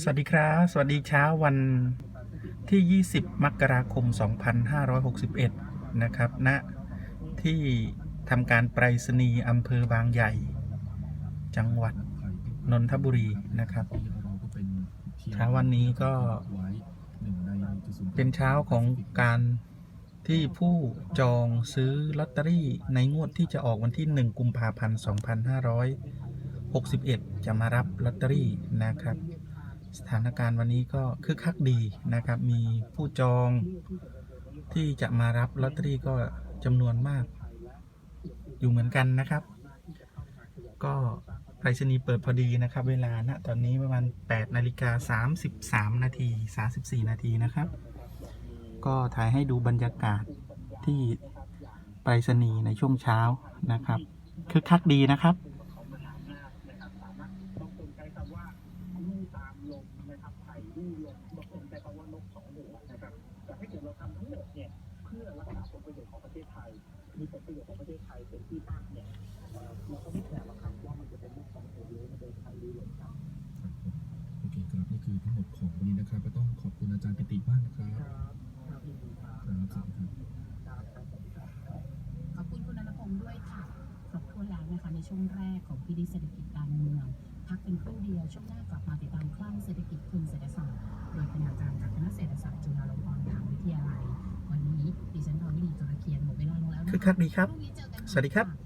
สวัสดีครับ สวัสดีเช้าวันที่ 20 มกราคม 2561 นะครับณที่ทำการไปรษณีย์อำเภอบางใหญ่ จังหวัดนนทบุรีนะครับเช้าวันนี้ก็เป็นเช้าของการที่ผู้จองซื้อลอตเตอรี่ในงวดที่จะออกวันที่ 1 กุมภาพันธ์ 61 จะมารับลอตเตอรี่นะครับ สถานการณ์วันนี้ก็คึกคักดีนะครับ มีผู้จองที่จะมารับลอตเตอรี่ก็จำนวนมาก อยู่เหมือนกันนะครับ ก็ไปรษณีย์เปิดพอดีนะครับ เวลาณตอนนี้ประมาณ8นาฬิกา33 นาที 34 นาทีนะครับ ก็ถ่ายให้ดูบรรยากาศที่ไปรษณีย์ในช่วงเช้านะครับคึกคักดีนะครับ บางคนใจกัะวลนกสองหัวนนะครับแต่ห้เกิดเราทำทั้งหมดเนี่ยเพื่อรักษาผลประโยชน์ของประเทศไทย มีผลประโยชน์ของประเทศไทยเป็นที่ตั้งเนี่ยเราก็ไม่แคร์หรอครัว่ามันจะเป็นนกสองหัวหรือมันเป็นไทยหรือเป็นครับโอเคครับนี่คือทั้งหมดของวันนี้นะครับก็ต้องขอบคุณอาจารย์ปิติมากนะครับครับครับขอบคุณคุณอนุพงศ์ด้วยค่ะครบถ้วนแล้วนะคะในช่วงแรกของพิธีเศรษฐกิจการเมืองพักเป็นครู่เดียวช่วงหน้ากลับมา คึกคักดีครับ สวัสดีครับ